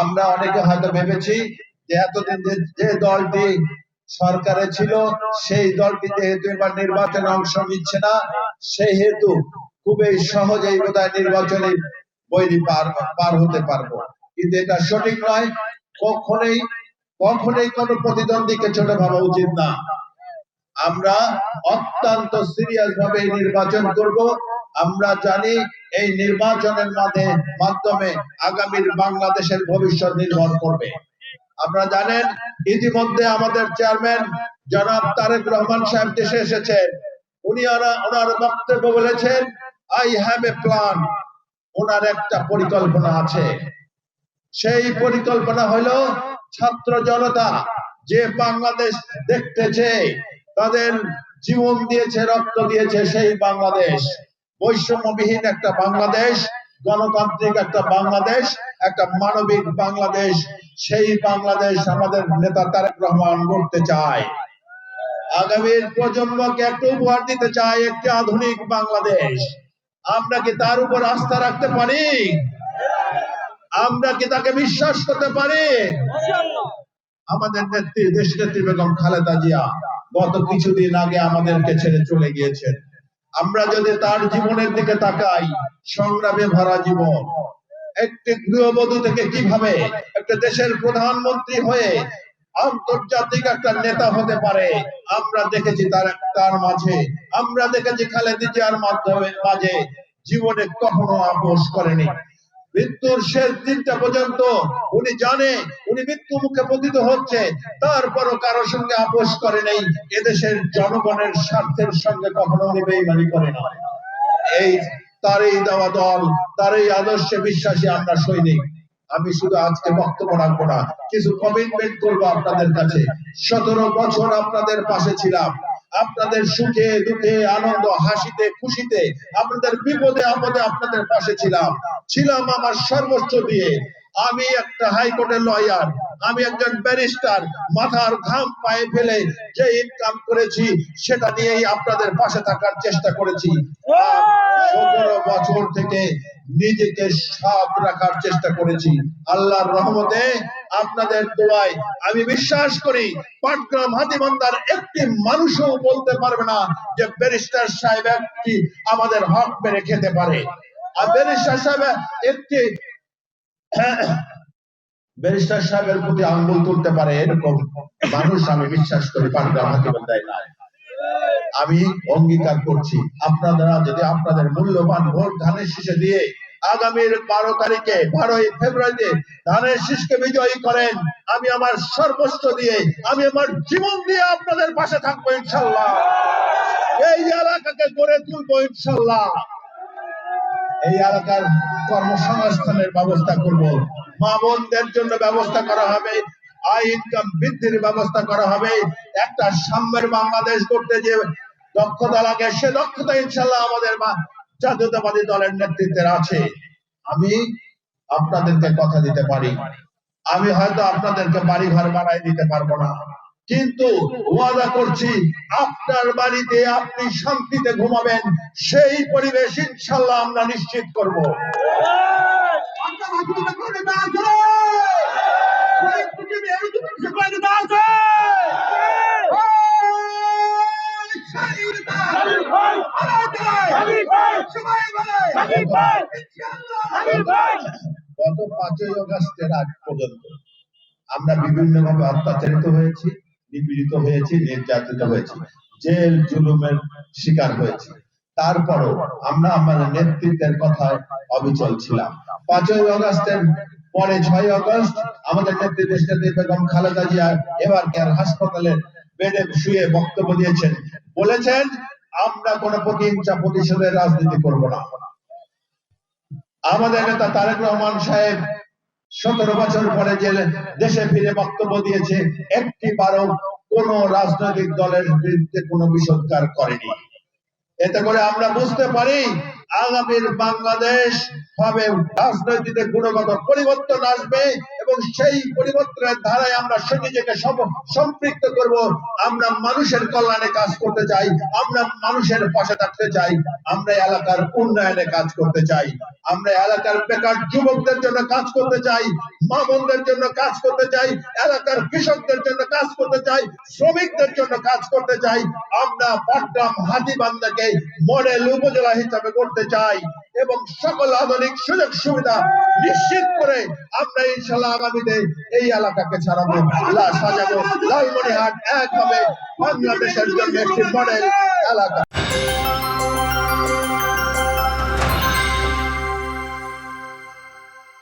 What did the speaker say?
আমরা অনেকে হয়তো ভেবেছি যে এতদিন যে দলটি সরকারে ছিল, সেই দলটি যেহেতু এবার নির্বাচনে অংশ নিচ্ছে না সেই হেতু খুবই সহজেই বোধহয় নির্বাচনে বৈরি পার পার হতে পারব। কিন্তু এটা সঠিক নয়। কখনোই কখনোই কোনো প্রতিদ্বন্দ্বীকে ছোট ভাবা উচিত না। আমরা অত্যন্ত সিরিয়াস ভাবে নির্বাচন করব। আমরা জানি এই নির্বাচনের মাঝে মাধ্যমে আগামীর বাংলাদেশের ভবিষ্যৎ নির্ভর করবে। আপনারা জানেন, ইতিমধ্যে আমাদের চেয়ারম্যান জনাব তারেক রহমান সাহেব দেশে এসেছেন উনি ওনার বক্তব্য বলেছেন আই হ্যাভ এ প্ল্যান ওনার একটা পরিকল্পনা আছে। সেই পরিকল্পনা হলো ছাত্র জনতা যে বাংলাদেশ দেখতেছে, তাদের জীবন দিয়েছে, রক্ত দিয়েছে সেই বাংলাদেশ। বৈষম্যবিহীন একটা বাংলাদেশ, গণতান্ত্রিক একটা বাংলাদেশ, একটা মানবিক বাংলাদেশ। সেই বাংলাদেশ আমাদের নেতা তারেক রহমান করতে চায়। আগামীর প্রজন্মকে একটা উপহার দিতে চায় একটি আধুনিক বাংলাদেশ। আমরা কি তার উপর আস্থা রাখতে পারি? আমরা কি তাকে বিশ্বাস করতে পারি? আমাদের নেত্রী দেশ নেত্রী বেগম খালেদা জিয়া গত কিছুদিন আগে আমাদেরকে ছেড়ে চলে গিয়েছেন। আমরা যদি তার জীবনের দিকে তাকাই, সংগ্রামে ভরা জীবন। একটি গৃহবধূ থেকে কীভাবে একটা দেশের প্রধানমন্ত্রী হয়ে আন্তর্জাতিক একটা নেতা হতে পারে, আমরা দেখেছি তার তার মাঝে। আমরা দেখেছি খালেদি জিয়ার মাধ্যমে মাঝে জীবনে কখনো আপোষ করেনি। মৃত্যুর শেষ দিনটা পর্যন্ত উনি জানে, উনি মৃত্যু মুখে পতিত হচ্ছে তারপরও কারোর সঙ্গে আপোষ করে নেই। এদেশের জনগণের স্বার্থের সঙ্গে কখনো উনি বেইমানি করে না। এই তারই দেওয়া দল, তারই আদর্শে বিশ্বাসী আমরা সৈনিক। আমি শুধু আজকে বক্তব্য রাখব না, কিছু কমিটমেন্ট করব আপনাদের কাছে। সতেরো বছর আপনাদের পাশে ছিলাম। আপনাদের সুখে, দুঃখে, আনন্দ, হাসিতে, খুশিতে, আপনাদের বিপদে, আপদে আপনাদের পাশে ছিলাম। ছিলাম আমার সর্বোচ্চ দিয়ে। আমি একটা হাইকোর্টের লয়ার আমি একজন ব্যারিস্টার মাথার ঘাম পায়ে ফেলে যে ইনকাম করেছি সেটা নিয়েই আপনাদের পাশে থাকার চেষ্টা করেছি। সতেরো বছর থেকে নিজেকে সৎ রাখার চেষ্টা করেছি। আল্লাহর রহমতে আপনাদের দোয়ায় আমি বিশ্বাস করি পাটগ্রাম হাতিমন্দার একটি মানুষও বলতে পারবে না যে ব্যারিস্টার সাহেব একটি আমাদের হক মেরে খেতে পারে। আর ব্যারিস্টার সাহেব একটি ব্যারিস্টার সাহেবের প্রতি আঙ্গুল তুলতে পারে এরকম মানুষ আমি বিশ্বাস করি পাটগ্রাম হাতিমন্দায় নাই। আমি অঙ্গীকার করছি, আপনারা যদি আপনাদের মূল্যবান ভোট ধানের শীষে দিয়ে আগামীর বারো তারিখে, বারোই ফেব্রুয়ারিতে ধানের শীষকে বিজয়ী করেন, আমি আমার সর্বস্ব দিয়ে, আমি আমার জীবন দিয়ে আপনাদের পাশে থাকব ইনশাল্লাহ। এই এলাকাকে গড়ে তুলবো ইনশাল্লাহ। এই এলাকার কর্মসংস্থানের ব্যবস্থা করব। মা বোনদের জন্য ব্যবস্থা করা হবে। আয় ইনকাম বৃদ্ধির ব্যবস্থা করা হবে। একটা সাম্যের বাংলাদেশ করতে যে দক্ষতা লাগে, সে দক্ষতা ইনশাল্লাহ আমাদের জাতীয়তাবাদী দলের নেতৃত্বের আছে। আমি আপনাদেরকে কথা দিতে পারি। আমি হয়তো আপনাদেরকে বাড়ি ঘর বানাই দিতে পারব না। কিন্তু ওয়াদা করছি, আপনার বাড়িতে আপনি শান্তিতে ঘুমাবেন, সেই পরিবেশ ইনশাল্লাহ আমরা নিশ্চিত করব। গত পাঁচই অগস্টের আগ পর্যন্ত আমরা বিভিন্ন ভাবে অত্যাচারিত হয়েছি, নিপীড়িত হয়েছি, নির্যাতিত হয়েছি, জেল, জুলুমের শিকার হয়েছি। তারপরও আমরা আমাদের নেতৃত্বের কথায় অবিচল ছিলাম। পাঁচই অগস্টের পরে ছয় অগস্ট আমাদের দেশনেত্রী বেগম খালেদা জিয়া এবার কেয়ার হাসপাতালের বেডে শুয়ে বক্তব্য দিয়েছেন। বলেছেন, আমরা কোনো প্রতিহিংসা প্রতিশোধের রাজনীতি করব না। আমাদের নেতা তারেক রহমান সাহেব সতেরো বছর পরে যে দেশে ফিরে বক্তব্য দিয়েছে একটি বারো কোন রাজনৈতিক দলের বিরুদ্ধে কোনো বিষোদ্গার করেনি। এতে করে আমরা বুঝতে পারি আগামীর বাংলাদেশ হবে রাজনৈতিক গুণগত পরিবর্তন আসবে এবং সেই পরিবর্তনের ধারায় আমরা সে নিজেকে সম্পৃক্ত করব। আমরা মানুষের কল্যাণে কাজ করতে চাই, আমরা মানুষের পাশে থাকতে চাই, আমরা এলাকার উন্নয়নে কাজ করতে চাই, আমরা এলাকার বেকার যুবকদের জন্য কাজ করতে চাই মা বোনদের জন্য কাজ করতে চাই, এলাকার কৃষকদের জন্য কাজ করতে চাই, শ্রমিকদের জন্য কাজ করতে চাই, আমরা পাটগ্রাম হাতিবান্ধাকে মডেল উপজেলা হিসাবে করতে চাই এবং সকল আধুনিক সুযোগ সুবিধা নিশ্চিত করে আমরা ইনশাল্লাহ আগামীতে এই এলাকাকে ছাড়াবো। সাজাবো। লালমনিহাট এক হবে বাংলাদেশের জন্য একটি মডেল এলাকা।